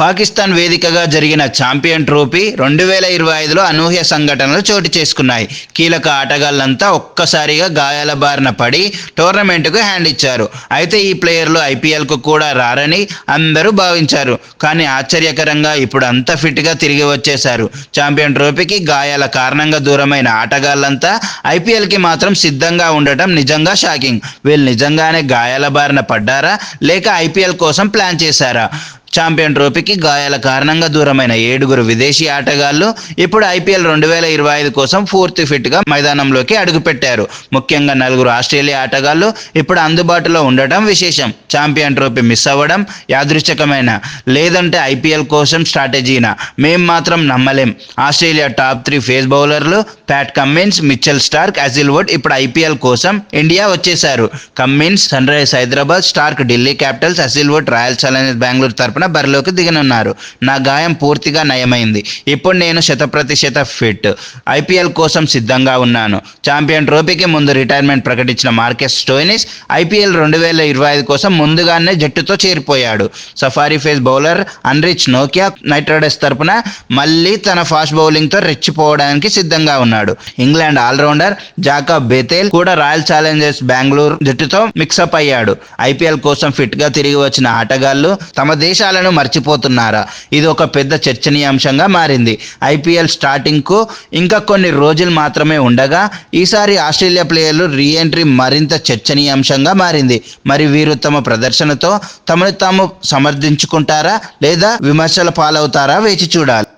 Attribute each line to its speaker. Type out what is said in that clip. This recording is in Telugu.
Speaker 1: పాకిస్తాన్ వేదికగా జరిగిన ఛాంపియన్ ట్రోఫీ రెండు వేల ఇరవై ఐదులో అనూహ్య సంఘటనలు చోటు చేసుకున్నాయి. కీలక ఆటగాళ్ళంతా ఒక్కసారిగా గాయాల బారిన పడి టోర్నమెంట్కు హ్యాండ్ ఇచ్చారు. అయితే ఈ ప్లేయర్లు ఐపీఎల్కు కూడా రారని అందరూ భావించారు. కానీ ఆశ్చర్యకరంగా ఇప్పుడు అంతా ఫిట్గా తిరిగి వచ్చేశారు. ఛాంపియన్ ట్రోఫీకి గాయాల కారణంగా దూరమైన ఆటగాళ్ళంతా ఐపీఎల్కి మాత్రం సిద్ధంగా ఉండటం నిజంగా షాకింగ్. వీళ్ళు నిజంగానే గాయాల బారిన పడ్డారా? లేక ఐపీఎల్ కోసం ప్లాన్ చేశారా? ఛాంపియన్ ట్రోఫీకి గాయాల కారణంగా దూరమైన ఏడుగురు విదేశీ ఆటగాళ్ళు ఇప్పుడు ఐపీఎల్ రెండు వేల ఇరవై ఐదు కోసం పూర్తి ఫిట్గా మైదానంలోకి అడుగుపెట్టారు. ముఖ్యంగా నలుగురు ఆస్ట్రేలియా ఆటగాళ్ళు ఇప్పుడు అందుబాటులో ఉండటం విశేషం. ఛాంపియన్ ట్రోఫీ మిస్ అవ్వడం యాదృచ్ఛికమైన లేదంటే ఐపీఎల్ కోసం స్ట్రాటజీనా? మేం మాత్రం నమ్మలేం. ఆస్ట్రేలియా టాప్ త్రీ ఫేస్ బౌలర్లు Pat Cummins Mitchell Starc Hazlewood ఇప్పుడు ఐపీఎల్ కోసం ఇండియా వచ్చేశారు. Cummins Sunrisers Hyderabad Starc Delhi Capitals Hazlewood Royal Challengers Bengaluru తరపున బరిలోకి దిగనున్నారు. నా గాయం పూర్తిగా నయమైంది. ఇప్పుడు నేను శతప్రతిశత ఫిట్. ఐపీఎల్ కోసం సిద్ధంగా ఉన్నాను. ఛాంపియన్ ట్రోఫీకి ముందు రిటైర్మెంట్ ప్రకటించిన మార్కెస్ స్టోయినిస్ ఐపీఎల్ రెండు వేల ఇరవై ఐదు కోసం ముందుగానే జట్టుతో చేరిపోయాడు. Safari pace bowler Anrich Nokia Knight Riders తరపున మళ్ళీ తన ఫాస్ట్ బౌలింగ్తో రెచ్చిపోవడానికి సిద్ధంగా ఉన్నాడు. ఇంగ్లాండ్ ఆల్రౌండర్ జాకబ్ బెతేల్ కూడా రాయల్ ఛాలెంజర్స్ బెంగళూరు జట్టుతో మిక్సప్ అయ్యాడు. ఐపీఎల్ కోసం ఫిట్గా తిరిగి వచ్చిన ఆటగాళ్ళు తమ దేశ అంశాలను మర్చిపోతున్నారా? ఇది ఒక పెద్ద చర్చనీయాంశంగా మారింది. ఐపీఎల్ స్టార్టింగ్కు ఇంకా కొన్ని రోజులు మాత్రమే ఉండగా ఈసారి ఆస్ట్రేలియా ప్లేయర్లు రీఎంట్రీ మరింత చర్చనీయాంశంగా మారింది. మరి వీరు తమ ప్రదర్శనతో తమను తాము సమర్థించుకుంటారా లేదా విమర్శల పాలవుతారా వేచి చూడాలి.